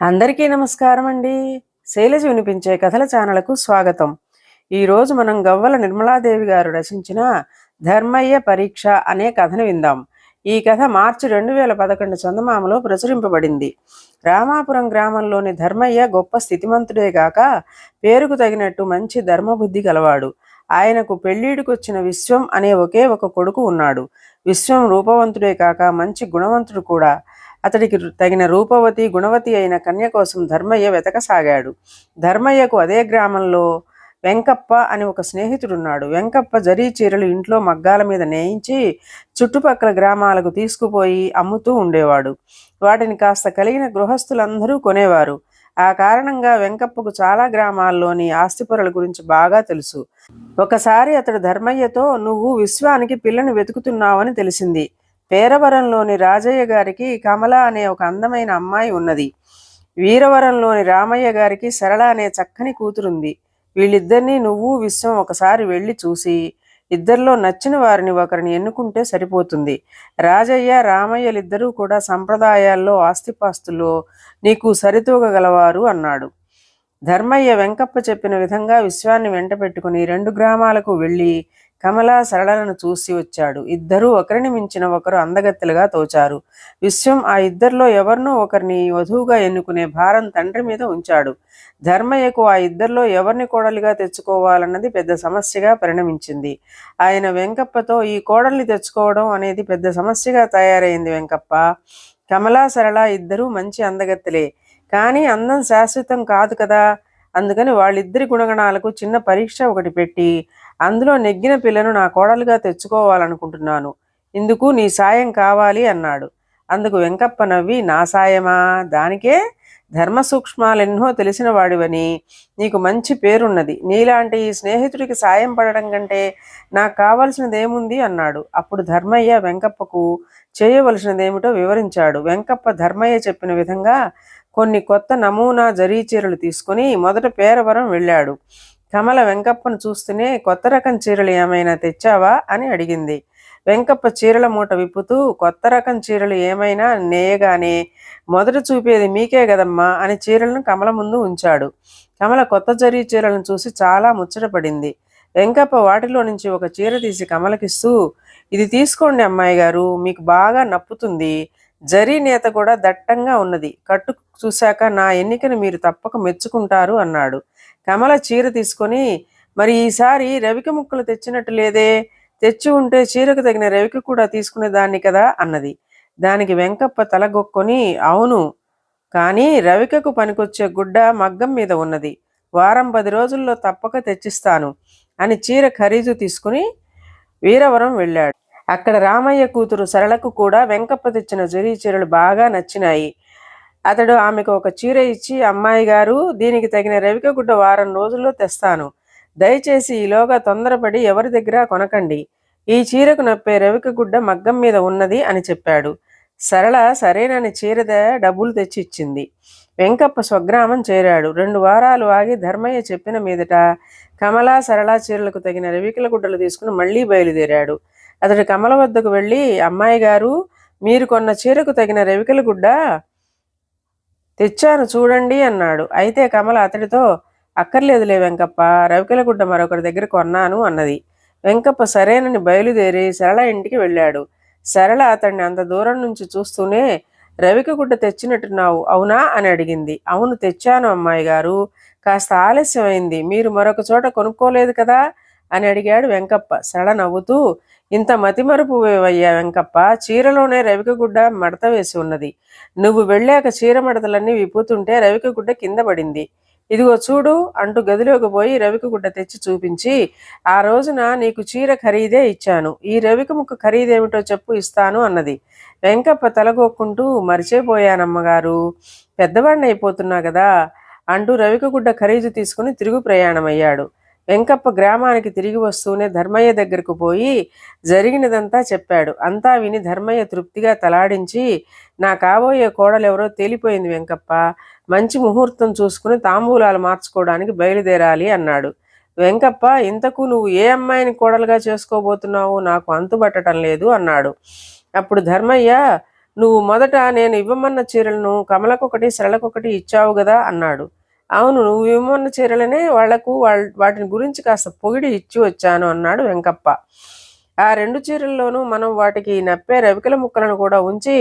అందరికీ నమస్కారం అండి. శైలజ వినిపించే కథల ఛానల్కు స్వాగతం. ఈరోజు మనం గవ్వల నిర్మలాదేవి గారు రచించిన ధర్మయ్య పరీక్ష అనే కథను విందాం. ఈ కథ మార్చి రెండు వేల పదకొండు చందమామలో ప్రచురింపబడింది. రామాపురం గ్రామంలోని ధర్మయ్య గొప్ప స్థితిమంతుడే గాక పేరుకు తగినట్టు మంచి ధర్మబుద్ధి గలవాడు. ఆయనకు పెళ్ళీడుకొచ్చిన విశ్వం అనే ఒకే ఒక కొడుకు ఉన్నాడు. విశ్వం రూపవంతుడే కాక మంచి గుణవంతుడు కూడా. అతడికి తగిన రూపవతి గుణవతి అయిన కన్య కోసం ధర్మయ్య వెతకసాగాడు. ధర్మయ్యకు అదే గ్రామంలో వెంకప్ప అని ఒక స్నేహితుడున్నాడు. వెంకప్ప జరీ చీరలు ఇంట్లో మగ్గాల మీద నేయించి చుట్టుపక్కల గ్రామాలకు తీసుకుపోయి అమ్ముతూ ఉండేవాడు. వాటిని కాస్త కలిగిన గృహస్థులందరూ కొనేవారు. ఆ కారణంగా వెంకప్పకు చాలా గ్రామాల్లోని ఆస్తిపరుల గురించి బాగా తెలుసు. ఒకసారి అతడు ధర్మయ్యతో నువ్వు విశ్వానికి పిల్లని వెతుకుతున్నావని తెలిసింది. పేరవరంలోని రాజయ్య గారికి కమల అనే ఒక అందమైన అమ్మాయి ఉన్నది. వీరవరంలోని రామయ్య గారికి సరళ అనే చక్కని కూతురుంది. వీళ్ళిద్దరినీ నువ్వు విశ్వం ఒకసారి వెళ్ళి చూసి ఇద్దరిలో నచ్చిన వారిని ఒకరిని ఎన్నుకుంటే సరిపోతుంది. రాజయ్య రామయ్యలిద్దరూ కూడా సంప్రదాయాల్లో ఆస్తిపాస్తుల్లో నీకు సరితూగగలవారు అన్నాడు. ధర్మయ్య వెంకప్ప చెప్పిన విధంగా విశ్వాన్ని వెంట పెట్టుకుని రెండు గ్రామాలకు వెళ్ళి కమలా సరళలను చూసి వచ్చాడు. ఇద్దరూ ఒకరిని మించిన ఒకరు అందగత్తెలుగా తోచారు. విశ్వం ఆ ఇద్దరిలో ఎవరినో ఒకరిని వధువుగా ఎన్నుకునే భారం తండ్రి మీద ఉంచాడు. ధర్మయ్యకు ఆ ఇద్దరిలో ఎవరిని కోడలిగా తెచ్చుకోవాలన్నది పెద్ద సమస్యగా పరిణమించింది. ఆయన వెంకప్పతో ఈ కోడల్ని తెచ్చుకోవడం అనేది పెద్ద సమస్యగా తయారైంది వెంకప్ప. కమలా సరళ ఇద్దరూ మంచి అందగత్తెలే. కానీ అందం శాశ్వతం కాదు కదా? అందుకని వాళ్ళిద్దరి గుణగణాలకు చిన్న పరీక్ష ఒకటి పెట్టి అందులో నెగ్గిన పిల్లను నా కోడలుగా తెచ్చుకోవాలనుకుంటున్నాను. ఇందుకు నీ సాయం కావాలి అన్నాడు. అందుకు వెంకప్ప నవ్వి నా సాయమా? దానికే ధర్మ సూక్ష్మాలెన్నో తెలిసిన వాడివని. నీకు మంచి పేరున్నది. నీలాంటి ఈ స్నేహితుడికి సాయం పడడం కంటే నాకు కావలసినదేముంది? అన్నాడు. అప్పుడు ధర్మయ్య వెంకప్పకు చేయవలసినదేమిటో వివరించాడు. వెంకప్ప ధర్మయ్య చెప్పిన విధంగా కొన్ని కొత్త నమూనా జరీ చీరలు తీసుకుని మొదట పేరవరం వెళ్ళాడు. కమల వెంకప్పను చూస్తూనే కొత్త రకం చీరలు ఏమైనా తెచ్చావా అని అడిగింది. వెంకప్ప చీరల మూట విప్పుతూ కొత్త రకం చీరలు ఏమైనా నేయగానే మొదట చూపేది మీకే కదమ్మా అని చీరలను కమల ముందు ఉంచాడు. కమల కొత్త జరీ చీరలను చూసి చాలా ముచ్చటపడింది. వెంకప్ప వాటిలో నుంచి ఒక చీర తీసి కమలకిస్తూ ఇది తీసుకోండి అమ్మాయి గారు మీకు బాగా నప్పుతుంది. జరీ నేత కూడా దట్టంగా ఉన్నది. కట్టు చూశాక నా ఎన్నికను మీరు తప్పక మెచ్చుకుంటారు అన్నాడు. కమల చీర తీసుకొని మరి ఈసారి రవిక ముక్కలు తెచ్చినట్టు లేదే? తెచ్చి ఉంటే చీరకు తగిన రవిక కూడా తీసుకునే దాన్ని కదా? అన్నది. దానికి వెంకప్ప తలగొక్కొని అవును కానీ రవికకు పనికొచ్చే గుడ్డ మగ్గం మీద ఉన్నది. వారం పది రోజుల్లో తప్పక తెచ్చిస్తాను అని చీర ఖరీదు తీసుకుని వీరవరం వెళ్ళాడు. అక్కడ రామయ్య కూతురు సరళకు కూడా వెంకప్ప తెచ్చిన జరీ చీరలు బాగా నచ్చినాయి. అతడు ఆమెకు ఒక చీర ఇచ్చి అమ్మాయి గారు దీనికి తగిన రవిక గుడ్డ వారం రోజుల్లో తెస్తాను. దయచేసి ఈలోగా తొందరపడి ఎవరి దగ్గర కొనకండి. ఈ చీరకు నప్పే రవిక గుడ్డ మగ్గం మీద ఉన్నది అని చెప్పాడు. సరళ సరేనని చీరద డబ్బులు తెచ్చి ఇచ్చింది వెంకప్ప స్వగ్రామం చేరాడు. రెండు వారాలు ఆగి ధర్మయ్య చెప్పిన మీదట కమలా సరళ చీరలకు తగిన రవికల గుడ్డలు తీసుకుని మళ్ళీ బయలుదేరాడు. అతడు కమల వద్దకు వెళ్ళి అమ్మాయి గారు మీరు కొన్న చీరకు తగిన రెవికల గుడ్డ తెచ్చాను చూడండి అన్నాడు. అయితే కమల అతడితో అక్కర్లేదులే వెంకప్ప రవికల గుడ్డ మరొకరి దగ్గర కొన్నాను అన్నది. వెంకప్ప సరేనని బయలుదేరి సరళ ఇంటికి వెళ్ళాడు. సరళ అతన్ని అంత దూరం నుంచి చూస్తూనే రవిక గుడ్డ తెచ్చినట్టున్నావు అవునా? అని అడిగింది. అవును తెచ్చాను అమ్మాయి గారు. కాస్త ఆలస్యమైంది. మీరు మరొక చోట కొనుక్కోలేదు కదా? అని అడిగాడు వెంకప్ప. సడ నవ్వుతూ ఇంత మతిమరుపు అయ్యా వెంకప్ప చీరలోనే రవికగుడ్డ మడత వేసి ఉన్నది. నువ్వు వెళ్ళాక చీర మడతలన్నీ విప్పుతుంటే రవికగుడ్డ కింద పడింది. ఇదిగో చూడు అంటూ గదిలోకి పోయి రవికగుడ్డ తెచ్చి చూపించి ఆ రోజున నీకు చీర ఖరీదే ఇచ్చాను. ఈ రవిక ముక్క ఖరీదేమిటో చెప్పు ఇస్తాను అన్నది. వెంకప్ప తలగొక్కుంటూ మరిచేపోయానమ్మగారు పెద్దవాడిని అయిపోతున్నా కదా అంటూ రవికగుడ్డ ఖరీదు తీసుకుని తిరుగు ప్రయాణమయ్యాడు. వెంకప్ప గ్రామానికి తిరిగి వస్తూనే ధర్మయ్య దగ్గరకు పోయి జరిగినదంతా చెప్పాడు. అంతా విని ధర్మయ్య తృప్తిగా తలాడించి నా కాబోయే కోడలెవరో తేలిపోయింది వెంకప్ప. మంచి ముహూర్తం చూసుకుని తాంబూలాలు మార్చుకోవడానికి బయలుదేరాలి అన్నాడు. వెంకప్ప ఇంతకు నువ్వు ఏ అమ్మాయిని కోడలుగా చేసుకోబోతున్నావు? నాకు అంతుబట్టడం లేదు అన్నాడు. అప్పుడు ధర్మయ్య నువ్వు మొదట నేను ఇవ్వమన్న చీరలను కమలకొకటి సరళకొకటి ఇచ్చావు కదా అన్నాడు. అవును నువ్వు ఇవ్వమన్న చీరలనే వాళ్ళకు వాళ్ళ వాటిని గురించి కాస్త పొగిడి ఇచ్చి వచ్చాను అన్నాడు వెంకప్ప. ఆ రెండు చీరల్లోనూ మనం వాటికి నప్పే రవికల ముక్కలను కూడా ఉంచి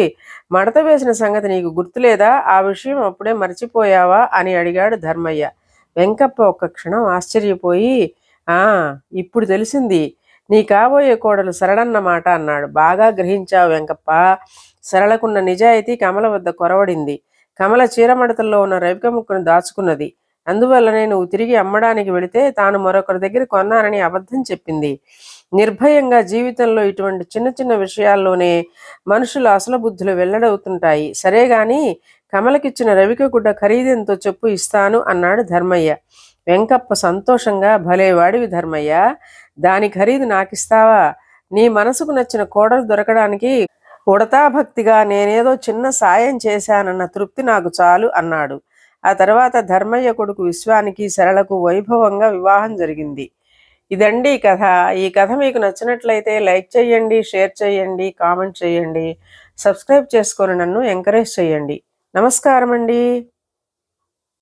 మడత వేసిన సంగతి నీకు గుర్తులేదా? ఆ విషయం అప్పుడే మర్చిపోయావా? అని అడిగాడు ధర్మయ్య. వెంకప్ప ఒక్క క్షణం ఆశ్చర్యపోయి ఆ ఇప్పుడు తెలిసింది. నీ కాబోయే కోడలు సరళన్నమాట అన్నాడు. బాగా గ్రహించావు వెంకప్ప. సరళకున్న నిజాయితీ కమల వద్ద కొరవడింది. కమల చీరమడతల్లో ఉన్న రవిక ముక్కును దాచుకున్నది. అందువల్లనే నువ్వు తిరిగి అమ్మడానికి వెళితే తాను మరొకరి దగ్గర కొన్నానని అబద్ధం చెప్పింది. నిర్భయంగా జీవితంలో ఇటువంటి చిన్న చిన్న విషయాల్లోనే మనుషులు అసలు బుద్ధులు వెల్లడవుతుంటాయి. సరే గాని కమలకిచ్చిన రవిక గుడ్డ ఖరీదెంతో చెప్పు ఇస్తాను అన్నాడు ధర్మయ్య. వెంకప్ప సంతోషంగా భలే వాడివి ధర్మయ్య. దాని ఖరీదు నాకిస్తావా? నీ మనసుకు నచ్చిన కోడలు దొరకడానికి ఉడతా భక్తిగా నేనేదో చిన్న సాయం చేశానన్న తృప్తి నాకు చాలు అన్నాడు. ఆ తర్వాత ధర్మయ్య కొడుకు విశ్వానికి సరళకు వైభవంగా వివాహం జరిగింది. ఇదండి కథ. ఈ కథ మీకు నచ్చినట్లయితే లైక్ చేయండి షేర్ చేయండి కామెంట్ చేయండి. సబ్స్క్రైబ్ చేసుకొని నన్ను ఎంకరేజ్ చేయండి. నమస్కారం అండి